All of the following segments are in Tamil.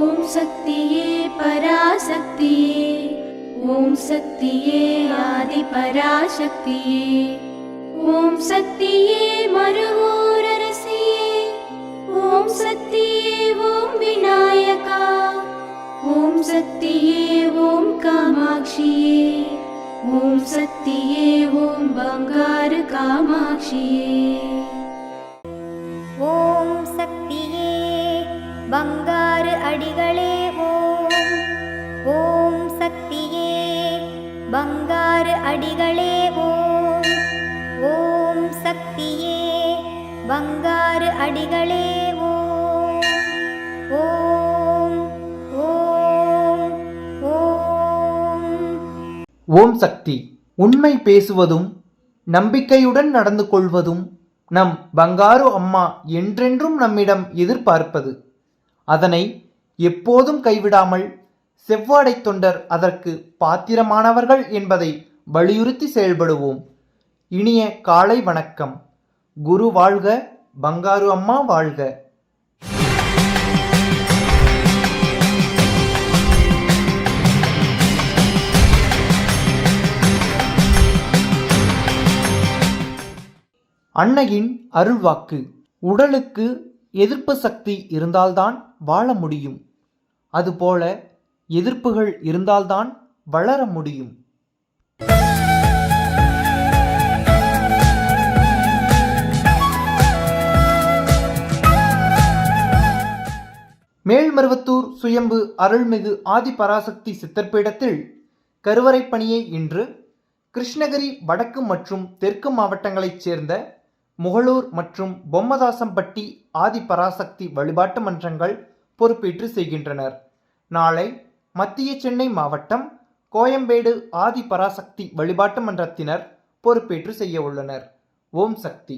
ॐ शक्तिये पराशक्तिये ॐ शक्तिये आदिपराशक्तिये ॐ शक्तिये मरुहोररसिये ॐ शक्तिये ॐ विनायका ॐ शक्तिये ॐ कामाक्षिये ॐ शक्तिये ॐ बङ्गारकामाक्षिये பங்காரு அடிகளே ஓம். ஓம் சக்தியே பங்காரு அடிகளே ஓம். ஓம் சக்தியே பங்காரு அடிகளே ஓம். ஓம் ஓம் ஓம். ஓம் சக்தி உண்மை பேசுவதும் நம்பிக்கையுடன் நடந்து கொள்வதும் நம் பங்காரு அம்மா என்றென்றும் நம்மிடம் எதிர்பார்ப்பது. அதனை எப்போதும் கைவிடாமல் செவ்வாடை தொண்டர் அதற்கு பாத்திரமானவர்கள் என்பதை வலியுறுத்தி செயல்படுவோம். இனிய காலை வணக்கம். குரு வாழ்க பங்காரு அம்மா வாழ்க. அன்னையின் அருள்வாக்கு. உடலுக்கு எதிர்ப்பு சக்தி இருந்தால்தான் வாழ முடியும். அதுபோல எதிர்ப்புகள் இருந்தால்தான் வளர முடியும். மேல்மருவத்தூர் சுயம்பு அருள்மிகு ஆதிபராசக்தி சித்தர்பீடத்தில் கருவறை பணியை இன்று கிருஷ்ணகிரி வடக்கு மற்றும் தெற்கு மாவட்டங்களைச் சேர்ந்த முகலூர் மற்றும் பொம்மதாசம்பட்டி ஆதிபராசக்தி வழிபாட்டு மன்றங்கள் பொறுப்பேற்று செய்கின்றனர். நாளை மத்திய சென்னை மாவட்டம் கோயம்பேடு ஆதிபராசக்தி வழிபாட்டு மன்றத்தினர் பொறுப்பேற்று செய்ய உள்ளனர். ஓம் சக்தி.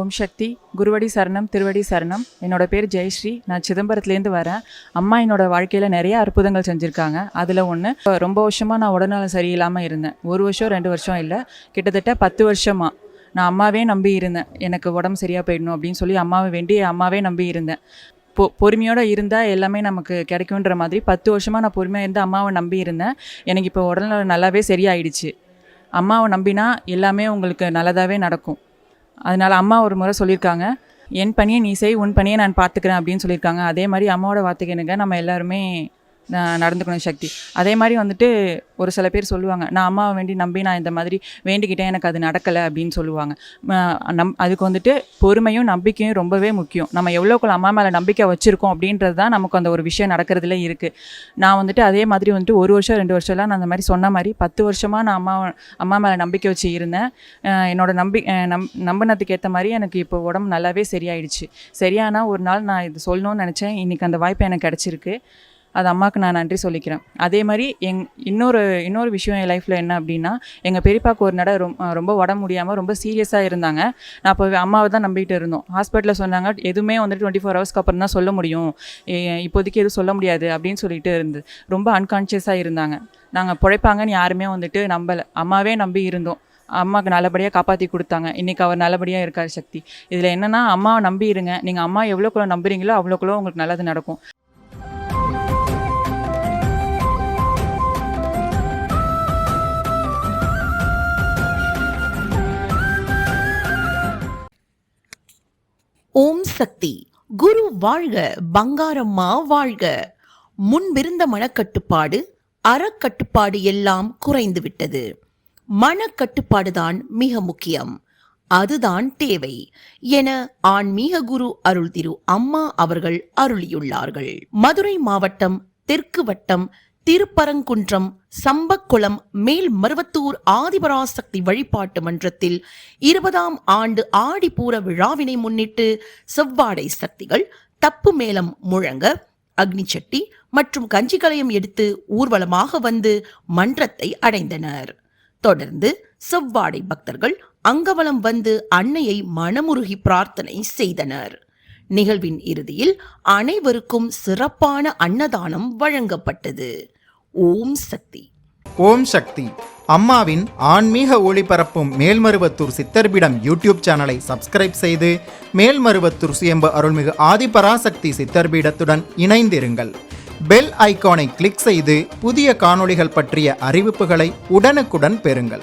ஓம் சக்தி குருவடி சரணம் திருவடி சரணம். என்னோட பேர் ஜெயஸ்ரீ. நான் சிதம்பரத்துலேருந்து வரேன். அம்மா என்னோட வாழ்க்கையில் நிறைய அற்புதங்கள் செஞ்சுருக்காங்க. அதில் ஒன்று ரொம்ப வருஷமாக நான் உடல்நலம் சரியில்லாமல் இருந்தேன். ஒரு வருஷம் ரெண்டு வருஷம் இல்லை. கிட்டத்தட்ட பத்து வருஷமாக நான் அம்மாவே நம்பி இருந்தேன். எனக்கு உடம்பு சரியாக போயிடணும் அப்படின்னு சொல்லி அம்மாவை வேண்டி அம்மாவே நம்பி இருந்தேன். பொ பொறுமையோடு இருந்தால் எல்லாமே நமக்கு கிடைக்குன்ற மாதிரி பத்து வருஷமாக நான் பொறுமையாக இருந்து அம்மாவை நம்பி இருந்தேன். எனக்கு இப்போ உடல்நலம் நல்லாவே சரியாயிடுச்சு. அம்மாவை நம்பினா எல்லாமே உங்களுக்கு நல்லதாகவே நடக்கும். அதனால அம்மா ஒரு முறை சொல்லியிருக்காங்க என் பணியை நீ செய் உன் பணியை நான் பார்த்துக்கிறேன் அப்படின்னு சொல்லியிருக்காங்க. அதே மாதிரி அம்மாவோட வார்த்தைக்கு எனக்கு நம்ம எல்லாருமே நடந்துக்கணும் சக்தி. அதே மாதிரி வந்துட்டு ஒரு சில பேர் சொல்லுவாங்க நான் அம்மாவை வேண்டி நம்பி நான் இந்த மாதிரி வேண்டிக்கிட்டேன் எனக்கு அது நடக்கலை அப்படின்னு சொல்லுவாங்க. நம் அதுக்கு வந்துட்டு பொறுமையும் நம்பிக்கையும் ரொம்பவே முக்கியம். நம்ம எவ்வளோக்குள்ள அம்மா மேலே நம்பிக்கை வச்சுருக்கோம் அப்படின்றது தான் நமக்கு அந்த ஒரு விஷயம் நடக்கிறதுல இருக்குது நான் வந்துட்டு அதே மாதிரி வந்துட்டு ஒரு வருஷம் ரெண்டு வருஷம்லாம் நான் அந்த மாதிரி சொன்ன மாதிரி பத்து வருஷமாக நான் அம்மா அம்மா மேலே நம்பிக்கை வச்சு இருந்தேன். என்னோடய என்னோட நம்பி நம் நம்பினத்துக்கு ஏற்ற மாதிரி எனக்கு இப்போ உடம்பு நல்லாவே சரியாயிடுச்சு. சரியானா ஒரு நாள் நான் இது சொல்லணும்னு நினச்சேன். இன்றைக்கி அந்த வாய்ப்பு எனக்கு கிடச்சிருக்கு. அது அம்மாவுக்கு நான் நன்றி சொல்லிக்கிறேன். அதே மாதிரி எங் இன்னொரு இன்னொரு விஷயம் என் லைஃப்பில் என்ன அப்படின்னா எங்கள் பெரியப்பாக்கு ஒரு நட ரொம்ப ரொம்ப உடம்பு முடியாமல் ரொம்ப சீரியஸாக இருந்தாங்க. நான் அப்போ அம்மாவை தான் நம்பிக்கிட்டு இருந்தோம். ஹாஸ்பிட்டலில் சொன்னாங்க எதுவுமே வந்துட்டு டுவெண்ட்டி ஃபோர் ஹவர்ஸ்க்கு அப்புறம் தான் சொல்ல முடியும். இப்போதைக்கு எதுவும் சொல்ல முடியாது அப்படின்னு சொல்லிட்டு இருந்து ரொம்ப அன்கான்ஷியஸாக இருந்தாங்க. நாங்கள் பிழைப்பாங்கன்னு யாருமே வந்துட்டு நம்பலை. அம்மாவே நம்பி இருந்தோம். அம்மாவுக்கு நல்லபடியாக காப்பாற்றி கொடுத்தாங்க. இன்றைக்கி அவர் நல்லபடியாக இருக்கார் சக்தி. இதில் என்னென்னா அம்மாவை நம்பி இருங்க. நீங்கள் அம்மா எவ்வளோக்குள்ள நம்புறீங்களோ அவ்வளோக்குள்ள உங்களுக்கு நல்லது நடக்கும். சக்தி. குரு வாழ்க பங்காரம்மா வாழ்க. முன்பிருந்த மனக்கட்டுப்பாடு அறக்கட்டுப்பாடு எல்லாம் குறைந்து விட்டது மனக்கட்டுப்பாடுதான் மிக முக்கியம். அதுதான் தேவை என ஆன்மீக குரு அருள் திரு அம்மா அவர்கள் அருளியுள்ளார்கள். மதுரை மாவட்டம் தெற்கு வட்டம் திருப்பரங்குன்றம் சம்பக்குளம் மேல் மருவத்தூர் ஆதிபராசக்தி வழிபாட்டு மன்றத்தில் இருபதாம் ஆண்டு ஆடிப்பூர விழாவினை முன்னிட்டு செவ்வாடை சக்திகள் தப்பு மேளம் முழங்க அக்னிச்சட்டி மற்றும் கஞ்சிகளையும் எடுத்து ஊர்வலமாக வந்து மன்றத்தை அடைந்தனர். தொடர்ந்து செவ்வாடை பக்தர்கள் அங்கவலம் வந்து அன்னையை மனமுருகி பிரார்த்தனை செய்தனர். நிகழ்வின் இறுதியில் அனைவருக்கும் சிறப்பான அன்னதானம் வழங்கப்பட்டது. ஓம் சக்தி. ஓம் சக்தி. அம்மாவின் ஆன்மீக ஒளிபரப்பும் மேல்மருவத்தூர் சித்தர்பிடம் யூடியூப் சேனலை சப்ஸ்கிரைப் செய்து மேல்மருவத்தூர் சுயம்பு அருள்மிகு ஆதிபராசக்தி சித்தர்பீடத்துடன் இணைந்திருங்கள். பெல் ஐகானை கிளிக் செய்து புதிய காணொளிகள் பற்றிய அறிவிப்புகளை உடனுக்குடன் பெறுங்கள்.